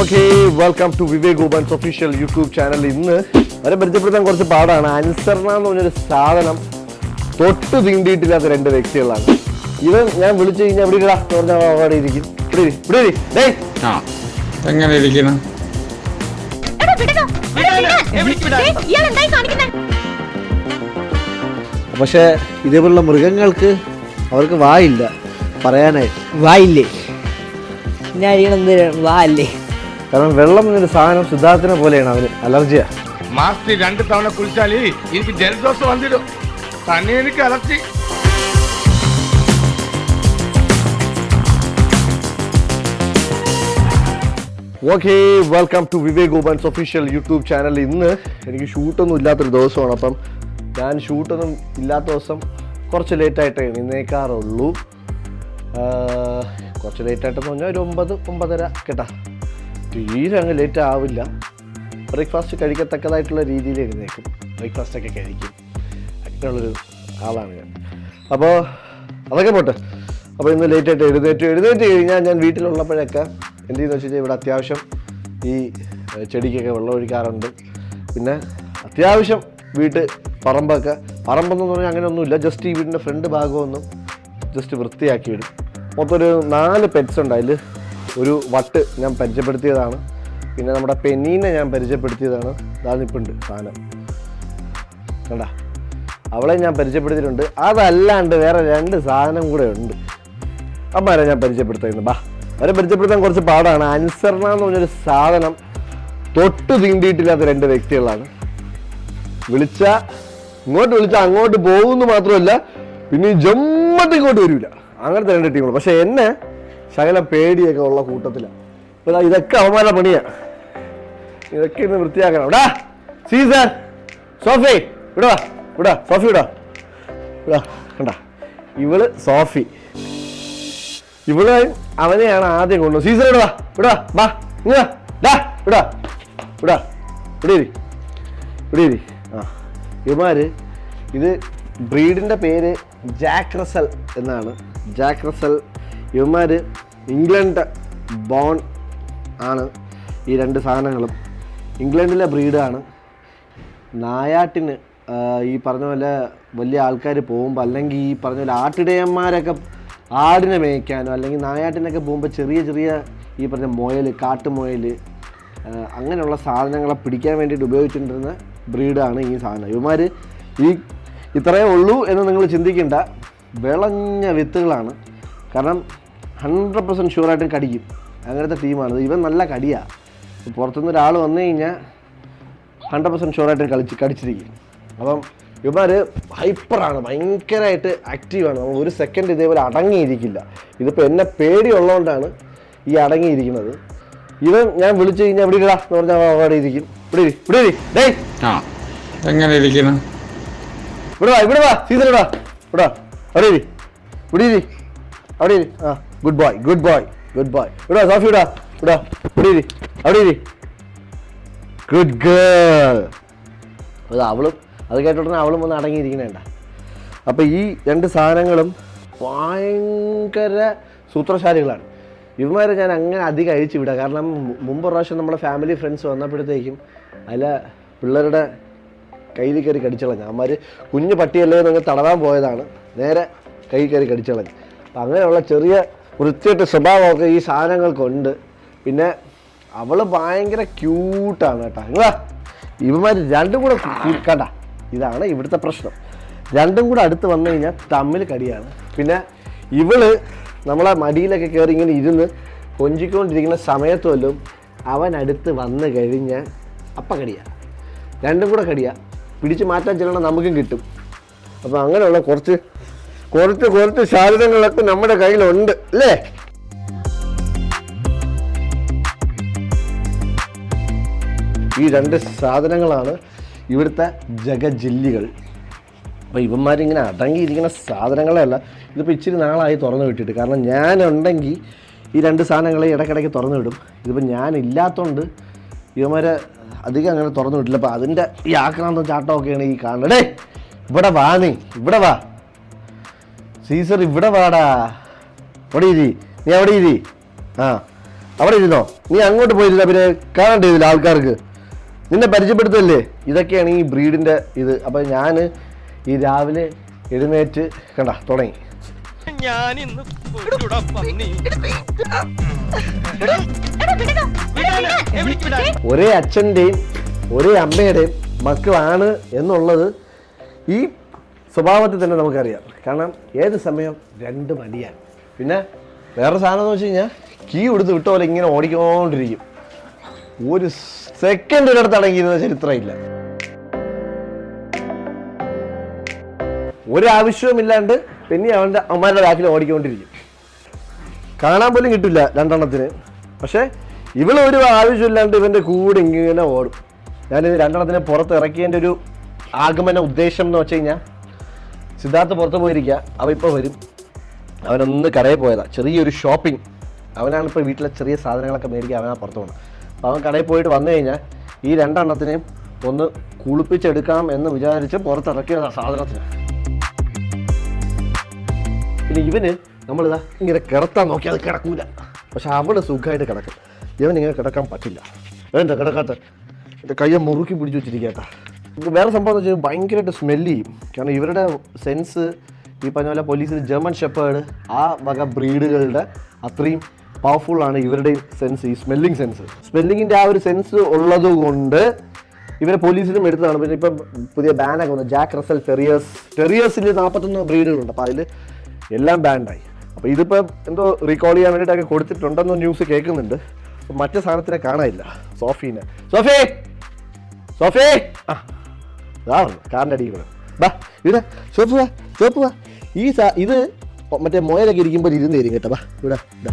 Okay welcome to Vivek Gopan's official YouTube channel ഇന്ന് വരെ പരിചയപ്പെടുത്താൻ കുറച്ച് പാടാണ്. അനുസരണ എന്ന് പറഞ്ഞൊരു സാധനം തൊട്ട് തീണ്ടിയിട്ടില്ലാത്ത രണ്ട് വ്യക്തികളാണ്. ഇവൻ ഞാൻ വിളിച്ചു കഴിഞ്ഞാൽ ഇവിടെ ഇടാ എന്ന് പറഞ്ഞാൽ അവിടെ ഇരിക്കും. ഇവിടെ ഇവിടെ എങ്ങനെ ഇരിക്കണം? പക്ഷേ ഇതേപോലുള്ള മൃഗങ്ങൾക്ക് അവർക്ക് വായില്ല പറയാനായിട്ട്. വായില്ലേ? പിന്നെ അരിയണം എന്ത് വാ അല്ലേ കാരണം വെള്ളം എന്നൊരു സാധനം സിദ്ധാർത്ഥിനെ പോലെയാണ് അവന് അലർജിയാ. മാസത്തിൽ രണ്ട് തവണ കുളിച്ചാലേ എനിക്ക് ജലദോഷം വന്നിടും. തന്നെ എനിക്ക് allergy. Okay welcome to Vivek Gopan's official YouTube channel ഇന്ന് എനിക്ക് ഷൂട്ടൊന്നും ഇല്ലാത്തൊരു ദിവസമാണ്. അപ്പം ഞാൻ ഷൂട്ടൊന്നും ഇല്ലാത്ത ദിവസം കുറച്ച് ലേറ്റായിട്ടേ എഴുന്നേക്കാറുള്ളൂ. കുറച്ച് ലേറ്റായിട്ടെന്ന് പറഞ്ഞാൽ ഒരു ഒമ്പത് ഒമ്പതര കേട്ടാ. തീരെ അങ്ങ് ലേറ്റ് ആവില്ല. ബ്രേക്ക്ഫാസ്റ്റ് കഴിക്കത്തക്കതായിട്ടുള്ള രീതിയിൽ എഴുന്നേക്കും. ബ്രേക്ക്ഫാസ്റ്റൊക്കെ കഴിക്കും. അങ്ങനെയുള്ളൊരു ആളാണ് ഞാൻ. അപ്പോൾ അതൊക്കെ പോട്ടെ. അപ്പോൾ ഇന്ന് ലേറ്റായിട്ട് എഴുന്നേറ്റ് എഴുന്നേറ്റ് കഴിഞ്ഞാൽ ഞാൻ വീട്ടിലുള്ളപ്പോഴൊക്കെ എന്ത് ചെയ്യുന്നു വെച്ച് കഴിഞ്ഞാൽ ഇവിടെ അത്യാവശ്യം ഈ ചെടിക്കൊക്കെ വെള്ളം ഒഴിക്കാറുണ്ട്. പിന്നെ അത്യാവശ്യം വീട്ട് പറമ്പൊക്കെ പറമ്പെന്ന് പറഞ്ഞാൽ അങ്ങനെയൊന്നുമില്ല. ജസ്റ്റ് ഈ വീടിന്റെ ഫ്രണ്ട് ഭാഗമൊന്നും ജസ്റ്റ് വൃത്തിയാക്കി ഇടും മൊത്തം ഒരു നാല് പെറ്റ്സ് ഉണ്ട്. അതിൽ ഒരു വട്ട് ഞാൻ പരിചയപ്പെടുത്തിയതാണ്. പിന്നെ നമ്മുടെ പെന്നീനെ ഞാൻ പരിചയപ്പെടുത്തിയതാണ്. ഇതാണിപ്പുണ്ട് സാധനം. കണ്ട? അവളെ ഞാൻ പരിചയപ്പെടുത്തിയിട്ടുണ്ട്. അതല്ലാണ്ട് വേറെ രണ്ട് സാധനം കൂടെ ഉണ്ട്. അമ്മാരെ ഞാൻ പരിചയപ്പെടുത്തുന്നു ബാ അവരെ പരിചയപ്പെടുത്താൻ കുറച്ച് പാടാണ്. അനുസരണ എന്ന് പറഞ്ഞൊരു സാധനം തൊട്ട് തീണ്ടിയിട്ടില്ലാത്ത രണ്ട് വ്യക്തികളാണ്. വിളിച്ച ഇങ്ങോട്ട് വിളിച്ച അങ്ങോട്ട് പോകുമെന്ന് മാത്രമല്ല പിന്നെ ജമ്മത്ത് ഇങ്ങോട്ട് വരില്ല അങ്ങനത്തെ രണ്ട് ടീമുകൾ പക്ഷെ എന്നെ ശകല പേടിയൊക്കെ ഉള്ള കൂട്ടത്തിലാണ് ഇതൊക്കെ അവന്മാരുടെ പണിയാ. ഇതൊക്കെ ഇന്ന് വൃത്തിയാക്കണം. ഇടാ സീസർ സോഫി ഇടാ വാ, സോഫി ഇടാ വാ. കണ്ടാ. ഇവൾ സോഫി. ഇവൾ അവനെയാണ് ആദ്യം കൊണ്ടു സീസർ ഇടാ വാ ബാ വാ വാ ഇങ്ങ് വാ. ഡാ ഇവിടെ വാ. ഇടീരി ഇവിടെ ആ ഇവമാര് ഇത് ബ്രീഡിന്റെ പേര് ജാക്ക് റസൽ എന്നാണ്. ജാക്ക് റസൽ ഇവന്മാർ ഇംഗ്ലണ്ട് ബോൺ ആണ് ഈ രണ്ട് സാധനങ്ങളും. ഇംഗ്ലണ്ടിലെ ബ്രീഡാണ് നായാട്ടിന് ഈ പറഞ്ഞ പോലെ വലിയ ആൾക്കാർ പോകുമ്പോൾ അല്ലെങ്കിൽ ഈ പറഞ്ഞ പോലെ ആട്ടിടയന്മാരൊക്കെ ആടിനെ മേയ്ക്കാനോ അല്ലെങ്കിൽ നായാട്ടിനൊക്കെ പോകുമ്പോൾ ചെറിയ ചെറിയ ഈ പറഞ്ഞ മുയൽ കാട്ടുമുയൽ മൊയൽ അങ്ങനെയുള്ള സാധനങ്ങളെ പിടിക്കാൻ വേണ്ടിയിട്ട് ഉപയോഗിച്ചുകൊണ്ടിരുന്ന ബ്രീഡാണ് ഈ സാധനം. ഇവന്മാർ ഈ ഇത്രയേ ഉള്ളൂ എന്ന് നിങ്ങൾ ചിന്തിക്കേണ്ട. വിളഞ്ഞ വിത്തുകളാണ്. കാരണം ഹൺഡ്രഡ് പെർസെന്റ് ഷുവറായിട്ടും കടിക്കും. അങ്ങനത്തെ ടീമാണ് ഇവൻ നല്ല കടിയാണ് പുറത്തുനിന്ന് ഒരാൾ വന്നു കഴിഞ്ഞാൽ ഹൺഡ്രഡ് പെർസെന്റ് ഷുവറായിട്ടും കളിച്ച് കടിച്ചിരിക്കും. അപ്പം ഇവന്മാർ ഹൈപ്പറാണ് ഭയങ്കരമായിട്ട് ആക്റ്റീവാണ് നമ്മൾ ഒരു സെക്കൻഡ് ഇതേപോലെ അടങ്ങിയിരിക്കില്ല. ഇതിപ്പോൾ എന്നെ പേടിയുള്ളതുകൊണ്ടാണ് ഈ അടങ്ങിയിരിക്കുന്നത്. ഇവൻ ഞാൻ വിളിച്ചു കഴിഞ്ഞാൽ ഇവിടെ ഇടാ എന്ന് പറഞ്ഞാൽ അവിടെ ഇരിക്കും. ഇവിടെ ഇവിടെ ഡേയ്. എങ്ങനെ ഇരിക്കണം ഇവിടെ വാ ഇവിടെ വാ. സീസൺ ഇടാ വാ. അവിടെ ഇരി. ഇവിടെ ഇരി. അവിടെ ഇരി. ആ good boy good boy good boy ഇവിടാ സോഫി ഇടാ ഇടാ ഇവിടെ ഇരി. അവിടെ ഇരി. ഗുഡ് ഗേൾ അത് അവളും അത് കേട്ടോടനെ അവളും ഒന്ന് അടങ്ങിയിരിക്കണേണ്ട. അപ്പോൾ ഈ രണ്ട് സാധനങ്ങളും ഭയങ്കര സൂത്രശാലികളാണ്. ഇവന്മാരെ ഞാൻ അങ്ങനെ അധികം അഴിച്ചു വിടാം കാരണം മുമ്പ് പ്രാവശ്യം നമ്മുടെ ഫാമിലി ഫ്രണ്ട്സ് വന്നപ്പോഴത്തേക്കും അല്ല പിള്ളേരുടെ കയ്യിൽ കയറി കടിച്ചളഞ്ഞു. അവന്മാർ കുഞ്ഞു പട്ടിയല്ലേ നിങ്ങൾ തടവാൻ പോയതാണ്. നേരെ കൈ കയറി കടിച്ചളഞ്ഞു അപ്പം അങ്ങനെയുള്ള ചെറിയ വൃത്തിയായിട്ട് സ്വഭാവമൊക്കെ ഈ സാധനങ്ങൾക്കുണ്ട്. പിന്നെ അവൾ ഭയങ്കര ക്യൂട്ടാണ് കേട്ടോ. നിങ്ങളാ ഇവന്മാർ രണ്ടും കൂടെ കണ്ട. ഇതാണ് ഇവിടുത്തെ പ്രശ്നം. രണ്ടും കൂടെ അടുത്ത് വന്നു കഴിഞ്ഞാൽ തമ്മിൽ കടിയാണ്. പിന്നെ ഇവൾ നമ്മളെ മടിയിലൊക്കെ കയറി ഇങ്ങനെ ഇരുന്ന് കൊഞ്ചിക്കൊണ്ടിരിക്കുന്ന സമയത്ത് വല്ലതും അവൻ അടുത്ത് വന്നു കഴിഞ്ഞാൽ അപ്പം കടിയാ. രണ്ടും കൂടെ കടിയാ. പിടിച്ച് മാറ്റാൻ ചെല്ലണം നമുക്കും കിട്ടും. അപ്പം അങ്ങനെയുള്ള കുറച്ച് കുറച്ച് കുറച്ച് സാധനങ്ങളൊക്കെ നമ്മുടെ കയ്യിലുണ്ട് അല്ലേ? ഈ രണ്ട് സാധനങ്ങളാണ് ഇവിടുത്തെ ജഗജില്ലികൾ അപ്പോൾ ഇവന്മാരിങ്ങനെ അടങ്ങിയിരിക്കുന്ന സാധനങ്ങളെയല്ല ഇതിപ്പോൾ ഇച്ചിരി നാളായി തുറന്നു വിട്ടിട്ട്. കാരണം ഞാനുണ്ടെങ്കിൽ ഈ രണ്ട് സാധനങ്ങളെ ഇടയ്ക്കിടയ്ക്ക് തുറന്നു വിടും. ഇതിപ്പോൾ ഞാനില്ലാത്തതുകൊണ്ട് ഇവന്മാരെ അധികം അങ്ങനെ തുറന്നു വിട്ടില്ല. അപ്പോൾ അതിന്റെ ഈ ആക്രാന്തം ചാട്ടമൊക്കെയാണ് ഈ കാണുന്നത്. ഇവിടെ വാ നീ ഇവിടെ വാ. സീസർ ഇവിടെ വാടാ. അവിടെ ഇരി. നീ അവിടെ ഇരി. ആ. അവിടെ ഇരുന്നോ. നീ അങ്ങോട്ട് പോയിരുന്ന പിന്നെ കാണണ്ടേ ഇതിൽ ആൾക്കാർക്ക്? നിന്നെ പരിചയപ്പെടുത്തല്ലേ? ഇതൊക്കെയാണ് ഈ ബ്രീഡിന്റെ ഇത്. അപ്പം ഞാൻ ഈ രാവിലെ എഴുന്നേറ്റ് കണ്ട തുടങ്ങി. എടാ വിടടാ ഒരേ അച്ഛന്റെയും ഒരേ അമ്മയുടെയും മക്കളാണ് എന്നുള്ളത് ഈ സ്വഭാവത്തിൽ തന്നെ നമുക്കറിയാം. കാരണം ഏത് സമയം രണ്ട് മടിയാണ്. പിന്നെ വേറെ സാധനം എന്ന് വെച്ച് കഴിഞ്ഞാൽ കീ കൊടുത്ത് വിട്ട പോലെ ഇങ്ങനെ ഓടിക്കൊണ്ടിരിക്കും. ഒരു സെക്കൻഡ് ഒരിടത്ത് അടങ്ങിയിരുന്ന ചരിത്രമില്ല. ഒരാവശ്യവുമില്ലാണ്ട് പിന്നെ അവന്റെ അമ്മമാരുടെ ബാക്കിൽ ഓടിക്കൊണ്ടിരിക്കും. കാണാൻ പോലും കിട്ടില്ല രണ്ടെണ്ണത്തിന്. പക്ഷേ ഇവൾ ഒരു ആവശ്യമില്ലാണ്ട് ഇവന്റെ കൂടെ ഇങ്ങനെ ഓടും. ഞാനിത് രണ്ടെണ്ണത്തിനെ പുറത്ത് ഇറക്കിയതിന്റെ ഒരു ആഗമന ഉദ്ദേശം എന്ന് വെച്ച് കഴിഞ്ഞാൽ സിദ്ധാർത്ഥ് പുറത്ത് പോയിരിക്കുക അവൻ ഇപ്പോൾ വരും. അവനൊന്ന് കടയിൽ പോയതാണ് ചെറിയൊരു ഷോപ്പിംഗ് അവനാണ് ഇപ്പോൾ വീട്ടിലെ ചെറിയ സാധനങ്ങളൊക്കെ മേടിക്കുക അവനാ പുറത്ത് പോകണം അപ്പോൾ അവൻ കടയിൽ പോയിട്ട് വന്നു കഴിഞ്ഞാൽ ഈ രണ്ടെണ്ണത്തിനെയും ഒന്ന് കുളിപ്പിച്ചെടുക്കാം എന്ന് വിചാരിച്ച് പുറത്തിറക്കിയതാ സാധനത്തിന്. പിന്നെ ഇവന് നമ്മളിതാ ഇങ്ങനെ കിടത്താൻ നോക്കി അത് കിടക്കൂല. പക്ഷെ അവൾ സുഖമായിട്ട് കിടക്കും. ഇവൻ ഇങ്ങനെ കിടക്കാൻ പറ്റില്ല. എന്താ കിടക്കാത്ത എന്റെ കയ്യെ മുറുക്കി പിടിച്ചു വെച്ചിരിക്കട്ടാ വേറെ സംഭവം എന്ന് വെച്ചാൽ ഭയങ്കരമായിട്ട് സ്മെല്ല് ചെയ്യും കാരണം ഇവരുടെ സെൻസ് ഈ പറഞ്ഞ പോലെ പോലീസിൽ ജർമ്മൻ ഷെപ്പേർഡ് ആ വക ബ്രീഡുകളുടെ അത്രയും പവർഫുൾ ആണ് ഇവരുടെ സെൻസ് ഈ സ്മെല്ലിംഗ് സെൻസ് സ്മെല്ലിങ്ങിന്റെ ആ ഒരു സെൻസ് ഉള്ളത് കൊണ്ട് ഇവരെ പോലീസിലും എടുത്തതാണ്. പിന്നെ ഇപ്പം പുതിയ ബാനൊക്കെ വന്നു. ജാക്ക് റസൽ ടെറിയേഴ്സ് ടെറിയേഴ്സിൽ നാൽപ്പത്തൊന്ന് ബ്രീഡുകളുണ്ട് അപ്പോൾ അതിൽ എല്ലാം ബാൻഡായി അപ്പോൾ ഇതിപ്പോൾ എന്തോ റീകോൾ ചെയ്യാൻ വേണ്ടിയിട്ടൊക്കെ കൊടുത്തിട്ടുണ്ടെന്ന് ന്യൂസ് കേൾക്കുന്നുണ്ട്. മറ്റേ സാധനത്തിനെ കാണാനില്ല. സോഫീനെ. സോഫി! സോഫി! ആ. കാറിന്റെ അടിയിൽ കൂടെ. ബാ ഇവിടെ ഷോപ്പ് വാ ഷോപ്പ് വാ. ഈ സാ ഇത് മറ്റേ മോയലൊക്കെ ഇരിക്കുമ്പോൾ ഇരുന്ന് തരും കേട്ടോ ബാ ഇവിടെ ഇതാ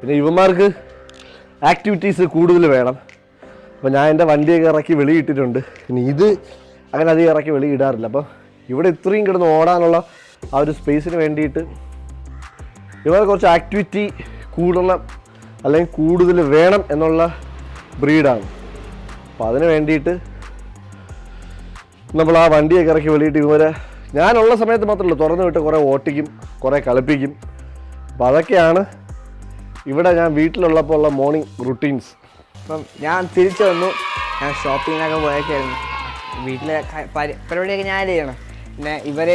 പിന്നെ ഇവന്മാർക്ക് ആക്ടിവിറ്റീസ് കൂടുതൽ വേണം. അപ്പോൾ ഞാൻ എന്റെ വണ്ടിയൊക്കെ ഇറക്കി വെളിയിട്ടിട്ടുണ്ട്. ഇനി ഇത് അങ്ങനെ അധികം ഇറക്കി വെളിയിടാറില്ല. അപ്പോൾ ഇവിടെ ഇത്രയും കിടന്ന് ഓടാനുള്ള ആ ഒരു സ്പേസിന് വേണ്ടിയിട്ട് ഇവർ കുറച്ച് ആക്ടിവിറ്റി കൂടണം അല്ലെങ്കിൽ കൂടുതൽ വേണം എന്നുള്ള ബ്രീഡാണ് അപ്പം അതിന് വേണ്ടിയിട്ട് നമ്മൾ ആ വണ്ടിയൊക്കെ ഇറക്കി വെളിയിട്ട് ഇവരെ ഞാനുള്ള സമയത്ത് മാത്രമല്ല തുറന്നു വിട്ട് കുറേ ഓട്ടിക്കും കുറേ കളിപ്പിക്കും. അപ്പം അതൊക്കെയാണ് ഇവിടെ ഞാൻ വീട്ടിലുള്ളപ്പോൾ ഉള്ള മോർണിംഗ് റുട്ടീൻസ് അപ്പം ഞാൻ തിരിച്ചു വന്നു. ഞാൻ ഷോപ്പിങ്ങിനൊക്കെ പോയേക്കായിരുന്നു. വീട്ടിലെ പരിപാടിയൊക്കെ ഞാൻ ചെയ്യണം. പിന്നെ ഇവർ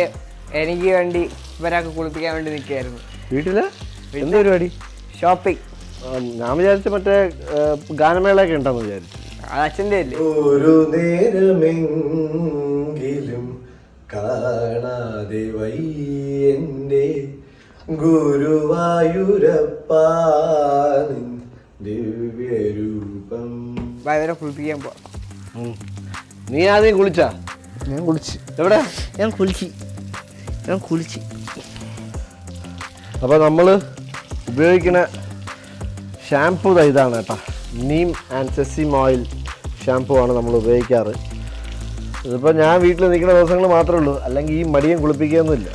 എനിക്ക് വേണ്ടി ഇവരൊക്കെ കുളിപ്പിക്കാൻ വേണ്ടി നിൽക്കുകയായിരുന്നു. വീട്ടിൽ? എന്ത് പരിപാടി? ഷോപ്പിംഗ് ഞാൻ വിചാരിച്ച മറ്റേ ഗാനമേളയൊക്കെ ഉണ്ടെന്ന് വിചാരിച്ചു. അത് അച്ഛന്റെ അല്ലേ? ഒരു നേരമെങ്കിലും കാണാതെ വയ്യന്റെ ഗുരുവായൂരപ്പാനിൻ ദിവ്യരൂപം. ഇവരെ കുളിപ്പിക്കാൻ പോവാം. നീ ആദ്യം കുളിച്ചാ? ഞാൻ കുളിച്ച്. എവിടെ? ഞാൻ കുളിച്ച്. ഞാൻ കുളിച്ച്. അപ്പോൾ നമ്മൾ ഉപയോഗിക്കുന്ന ഷാംപൂ ഇതാണ് കേട്ടോ. Neem and sesame oil shampoo ആണ് നമ്മൾ ഉപയോഗിക്കാറ്. ഇതിപ്പോൾ ഞാൻ വീട്ടിൽ നിൽക്കുന്ന ദിവസങ്ങൾ മാത്രമേ ഉള്ളൂ. അല്ലെങ്കിൽ ഈ മടിയും കുളിപ്പിക്കുകയൊന്നുമില്ല.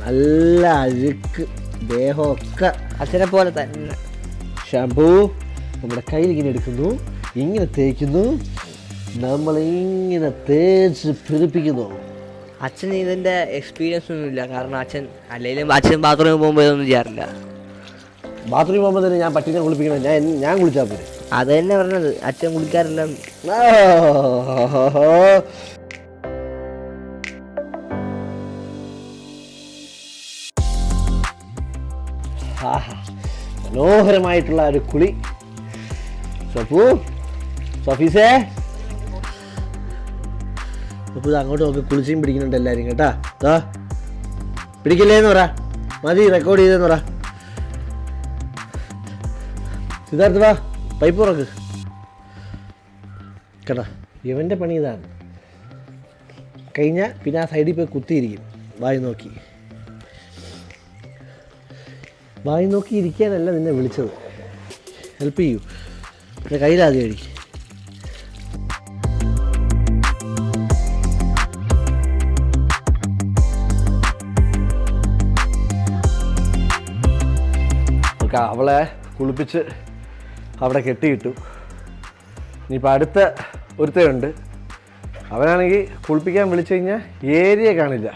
നല്ല അഴുക്ക് ദേഹമൊക്കെ അച്ഛനെ പോലെ തന്നെ. ഷാംപൂ നമ്മുടെ കയ്യിൽ ഇങ്ങനെ എടുക്കുന്നു. ഇങ്ങനെ തേക്കുന്നു. നമ്മളിങ്ങനെ തേച്ച് പിടിപ്പിക്കുന്നു. അച്ഛൻ ഇതിന്റെ എക്സ്പീരിയൻസ് ഒന്നുമില്ല. കാരണം അച്ഛൻ അല്ലെങ്കിലും അച്ഛൻ ബാത്റൂമിൽ പോകുമ്പോൾ ഇതൊന്നും ചെയ്യാറില്ല. ബാത്റൂമിൽ പോകുമ്പോൾ തന്നെ ഞാൻ പട്ടിനെ കുളിപ്പിക്കണം. ഞാൻ ഞാൻ കുളിച്ചാൽ പോരെ. അത് തന്നെ പറഞ്ഞത്. അച്ഛൻ കുളിക്കാറില്ല. മനോഹരമായിട്ടുള്ള ഒരു കുളി. സഫു സഫീസേ? അപ്പോൾ ഇത് അങ്ങോട്ട് നോക്കി കുളിച്ചും പിടിക്കുന്നുണ്ട് എല്ലാവരും കേട്ടാ. പിടിക്കില്ലേന്ന് പറ. മതി റെക്കോർഡ് ചെയ്തെന്ന് പറ. സിദ്ധാർത്ഥ വാ പൈപ്പ് ഉറക്ക് കേട്ടാ ഇവന്റെ പണി ഇതാണ്. കഴിഞ്ഞാൽ പിന്നെ ആ സൈഡിൽ പോയി കുത്തിയിരിക്കും. വായി നോക്കി. വായി നോക്കി ഇരിക്കാനല്ല നിന്നെ വിളിച്ചത്. ഹെൽപ്പ് ചെയ്യൂ. എന്റെ കയ്യിലാദ്യം അടിക്ക്. അവളെ കുളിപ്പിച്ച് അവിടെ കെട്ടിയിട്ടു. ഇനിയിപ്പോൾ അടുത്ത ഒരുത്തയുണ്ട് അവനാണെങ്കിൽ കുളിപ്പിക്കാൻ വിളിച്ചു കഴിഞ്ഞാൽ ഏരിയ കാണില്ല.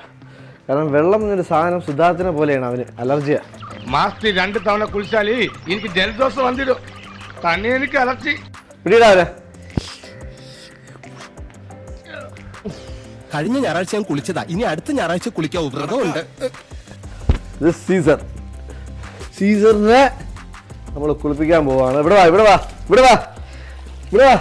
കാരണം വെള്ളം എന്നൊരു സാധനം സിദ്ധാർത്ഥിനെ പോലെയാണ് അവന് അലർജിയാണ് മാസത്തിൽ രണ്ട് തവണ കുളിച്ചാൽ എനിക്ക് ജലദോഷം വന്നിടും. തന്നെ എനിക്ക് അലർജി. പിടിയിടാ കഴിഞ്ഞ ഞായറാഴ്ച ഞാൻ കുളിച്ചതാ. ഇനി അടുത്ത ഞായറാഴ്ച കുളിക്കാൻ വ്രതമുണ്ട്. ദിസ് സീസർ സീസറിനെ നമ്മൾ കുളിപ്പിക്കാൻ പോവാണ്. ഇവിടെ വാ ഇവിടെ വാ ഇവിടെ വാ ഇവിടെ വാ.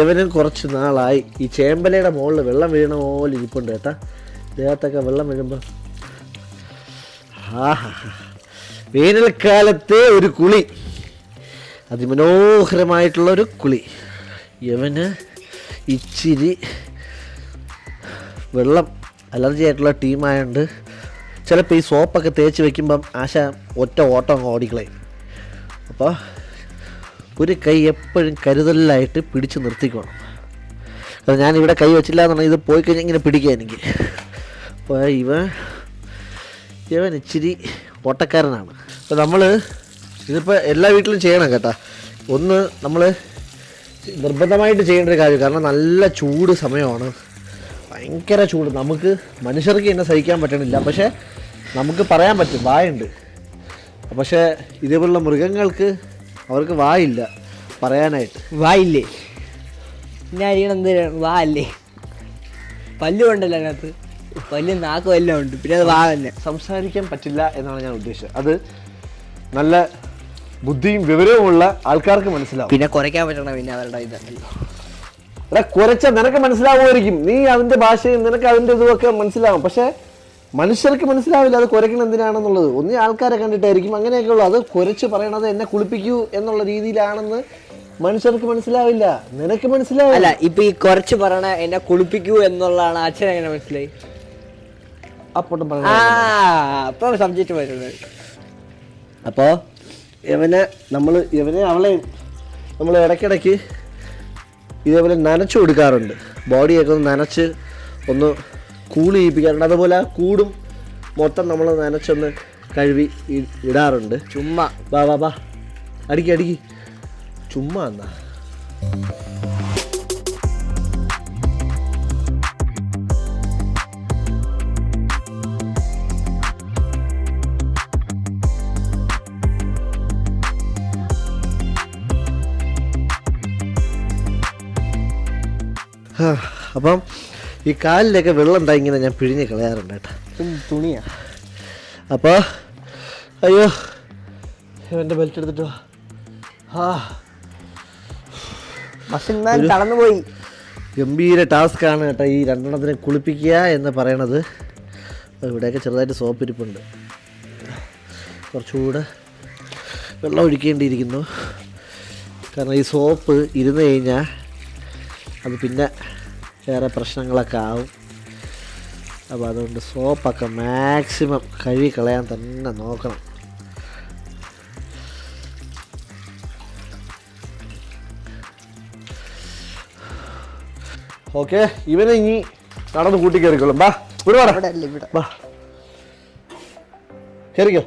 ഇവനും കുറച്ച് നാളായി. ഈ ചേമ്പലയുടെ മുകളിൽ വെള്ളം വീണ പോലെ ഇരിപ്പുണ്ട് കേട്ടാ ദേഹത്തൊക്കെ വെള്ളം വീഴുമ്പോൾ വേനൽക്കാലത്തെ ഒരു കുളി. അതിമനോഹരമായിട്ടുള്ള ഒരു കുളി. യവന് ഇച്ചിരി വെള്ളം അലർജി ആയിട്ടുള്ള ടീമായതുകൊണ്ട് ചിലപ്പോൾ ഈ സോപ്പൊക്കെ തേച്ച് വെക്കുമ്പം ആശ ഒറ്റ ഓട്ടം അങ്ങ് ഓടിക്കളയും. അപ്പോൾ ഒരു കൈ എപ്പോഴും കരുതലായിട്ട് പിടിച്ച് നിർത്തിക്കണം. കാരണം ഞാനിവിടെ കൈ വെച്ചില്ല എന്നുണ്ടെങ്കിൽ ഇത് പോയി കഴിഞ്ഞാൽ ഇങ്ങനെ പിടിക്കുക എനിക്ക്. അപ്പോൾ ഇവൻ ഇവൻ ഇച്ചിരി ഓട്ടക്കാരനാണ്. അപ്പോൾ നമ്മൾ ഇതിപ്പോൾ എല്ലാ വീട്ടിലും ചെയ്യണം കേട്ടോ. ഒന്ന് നമ്മൾ നിർബന്ധമായിട്ട് ചെയ്യേണ്ട ഒരു കാര്യം കാരണം നല്ല ചൂട് സമയമാണ്. ഭയങ്കര ചൂട്. നമുക്ക് മനുഷ്യർക്ക് എന്നെ സഹിക്കാൻ പറ്റണില്ല. പക്ഷേ നമുക്ക് പറയാൻ പറ്റും. വായുണ്ട്. പക്ഷേ ഇതേപോലുള്ള മൃഗങ്ങൾക്ക് അവർക്ക് വായില്ല. പറയാനായിട്ട്. വായില്ലേ? ഞാൻ അറിയണം എന്തിനാണ് വാ അല്ലേ പല്ലും ഉണ്ടല്ലോ അതിനകത്ത്? പല്ലും നാക്കും എല്ലാം ഉണ്ട്. പിന്നെ അത് വാ തന്നെ സംസാരിക്കാൻ പറ്റില്ല എന്നാണ് ഞാൻ ഉദ്ദേശിച്ചത്. അത് നല്ല ബുദ്ധിയും വിവരവുമുള്ള ആൾക്കാർക്ക് മനസ്സിലാവും. പിന്നെ കുറയ്ക്കാൻ പറ്റണം പിന്നെ അവരുടെ ഇതല്ലോ എടാ കുറച്ച നിനക്ക് മനസ്സിലാവുമായിരിക്കും. നീ അതിന്റെ ഭാഷയും നിനക്ക് അതിന്റെ ഇതുമൊക്കെ മനസ്സിലാവും. പക്ഷേ മനുഷ്യർക്ക് മനസ്സിലാവില്ല അത് കുരയ്ക്കണം എന്തിനാണെന്നുള്ളത്. ഒന്നേ ആൾക്കാരെ കണ്ടിട്ടായിരിക്കും അങ്ങനെയൊക്കെ ഉള്ളു. അത് കുരച്ച് പറയണത് എന്നെ കുളിപ്പിക്കൂ എന്നുള്ള രീതിയിലാണെന്ന് മനുഷ്യർക്ക് മനസ്സിലാവില്ല. നിനക്ക് മനസ്സിലാവില്ല. ഇപ്പൊ ഈ കുറച്ച് പറയണ എന്നെ കുളിപ്പിക്കൂ എന്നുള്ളതാണ് അച്ഛൻ എങ്ങനെ മനസ്സിലായി? അപ്പോട്ടും പറഞ്ഞു അപ്പൊ സബ്ജക്റ്റ് വരുന്നത് അപ്പോൾ ഇവനെ നമ്മൾ ഇവനെ അവളെ നമ്മൾ ഇടയ്ക്കിടയ്ക്ക് ഇതേപോലെ നനച്ചു കൊടുക്കാറുണ്ട്. ബോഡിയൊക്കെ ഒന്ന് നനച്ച് ഒന്ന് കൂൾ ചെയ്യിപ്പിക്കാറുണ്ട്. അതുപോലെ ആ കൂടും മൊത്തം നമ്മൾ നനച്ചൊന്ന് കഴുകി ഇടാറുണ്ട്. ചുമ്മാ. വാ വാ വാ. അടിക്കി അടിക്കി. ചുമ്മാ എന്നാ. അപ്പം ഈ കാലിലൊക്കെ വെള്ളം ഉണ്ടായി ഇങ്ങനെ ഞാൻ പിഴിഞ്ഞ് കളയാറുണ്ട് കേട്ടോ. തുണിയാ. അപ്പോൾ അയ്യോ എന്റെ ബെൽറ്റ് എടുത്തിട്ടോ ആ. കടന്നുപോയി. ഗംഭീര ടാസ്ക്കാണ് കേട്ടോ ഈ രണ്ടെണ്ണത്തിനെ കുളിപ്പിക്കുക എന്ന് പറയണത്. ഇവിടെയൊക്കെ ചെറുതായിട്ട് സോപ്പ് ഇരിപ്പുണ്ട്. കുറച്ചുകൂടെ വെള്ളം ഒഴിക്കേണ്ടിയിരിക്കുന്നു. കാരണം ഈ സോപ്പ് ഇരുന്ന് കഴിഞ്ഞാൽ അത് പിന്നെ വേറെ പ്രശ്നങ്ങളൊക്കെ ആവും. അപ്പോൾ അതുകൊണ്ട് സോപ്പൊക്കെ മാക്സിമം കഴുകി കളയാൻ തന്നെ നോക്കണം. ഓക്കെ ഇവനെ ഇനി നടന്ന് കൂട്ടി കയറിക്കോളും ബാ ഒരുപാട് ബാ. കയറിക്കോ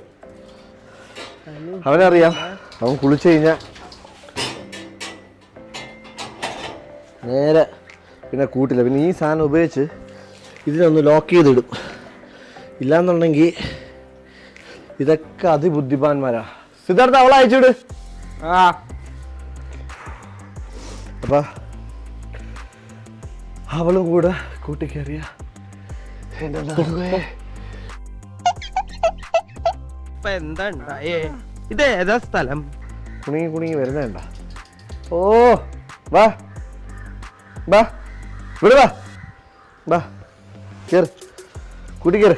അവനറിയാം. അവൻ കുളിച്ചു കഴിഞ്ഞാൽ നേരെ പിന്നെ കൂട്ടില്ല. പിന്നെ ഈ സാധനം ഉപയോഗിച്ച് ഇതിനൊന്ന് ലോക്ക് ചെയ്തിടും. ഇല്ലാന്നുണ്ടെങ്കിൽ ഇതൊക്കെ അതിബുദ്ധിമാന്മാരാ. സിദ്ധാർത്ഥ അവളെ അയച്ചുവിട് ആ. അപ്പ അവളും കൂടെ കൂട്ടിക്കയറിയ ഇത് ഏതാ സ്ഥലം? കുണുങ്ങി കുണുങ്ങി വരുന്നേണ്ട ഓ. വാ. വാ ഇവിടെ വാ ബാ കേറ്. കൂട്ടി കേറ്.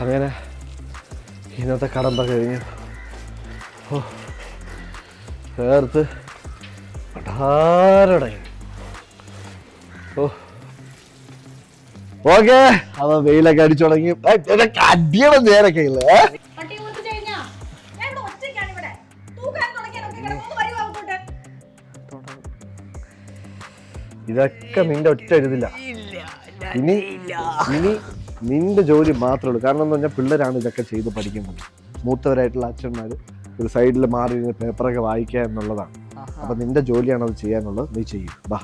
അങ്ങനെ ഇന്നത്തെ കടമ്പ കഴിഞ്ഞു. ഓ ചേർത്ത് പടാരടങ്ങി ഓക്കെ. അവ വെയിലൊക്കെ അടിച്ചു തുടങ്ങി. അടിയുടെ നേരൊക്കെ ഇല്ലേ? ഇതൊക്കെ നിന്റെ ഒറ്റ എഴുതില്ല ഇനി ഇനി നിന്റെ ജോലി മാത്രമേ ഉള്ളൂ. കാരണം എന്ന് പറഞ്ഞാൽ പിള്ളേരാണ് ഇതൊക്കെ ചെയ്ത് പഠിക്കുന്നത്. മൂത്തവരായിട്ടുള്ള അച്ഛന്മാർ ഒരു സൈഡിൽ മാറി പേപ്പറൊക്കെ വായിക്കുക എന്നുള്ളതാണ്. അപ്പൊ നിന്റെ ജോലിയാണ് അത് ചെയ്യാനുള്ളത്. നീ ചെയ്യും. ബാ.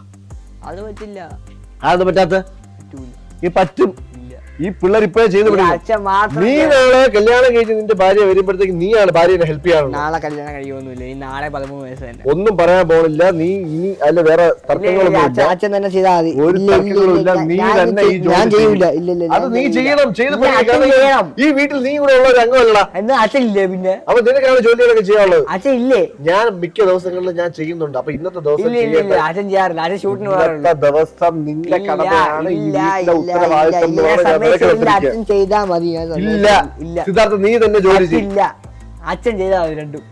അത് പറ്റില്ല. അത് പറ്റാത്ത ഈ പറ്റും. ഈ പിള്ളേർ ഇപ്പോഴേ ചെയ്ത് നീ നാളെ കല്യാണം കഴിച്ച് നിന്റെ ഭാര്യ വരുമ്പോഴത്തേക്ക് നീയാണ് ഭാര്യനെ ഹെൽപ്പ് ചെയ്യാറുള്ളത്. നാളെ കല്യാണം കഴിയുമൊന്നുമില്ല ഈ നാളെ പതിമൂന്ന് വയസ്സ് തന്നെ. ഒന്നും പറയാൻ പോണില്ല. നീ ഇനി അല്ല വേറെ തർക്കങ്ങളൊന്നും അച്ഛൻ തന്നെ ചെയ്താൽ മതി. ഒരു നീ തന്നെ ഈ ഞാൻ ചെയ്യൂല. ഇല്ല ഇല്ല അത് നീ ചെയ്യണം ചെയ്ത് ഈ വീട്ടിൽ നീ കൂടെ ഉള്ള ഒരു അംഗമല്ല എന്നാ അച്ഛൻ ഇല്ലേ പിന്നെ? അപ്പൊ നിനക്കാണ് ജോലികളൊക്കെ ചെയ്യാനുള്ളത്. അച്ഛൻ ഇല്ലേ? ഞാൻ മിക്ക ദിവസങ്ങളിലും ഞാൻ ചെയ്യുന്നുണ്ട്. അപ്പൊ ഇന്നത്തെ ദിവസം അച്ഛൻ ചെയ്യാറില്ല. അച്ഛൻ ഷൂട്ടിന് ദിവസം നിന്റെ കടമയാണ് ഉത്തരവാദിത്തം ഇല്ല, എന്ന് ഞാൻ പറഞ്ഞ് ഞാൻ നിനക്ക് സമ്മതിച്ചില്ല, വെച്ചിരിക്കുക. അച്ഛൻ ചെയ്താ മതി ഇല്ല. സിദ്ധാർത്ഥ നീ തന്നെ ജോലി ചെയ്യില്ല അച്ഛൻ ചെയ്താ മതി രണ്ടും.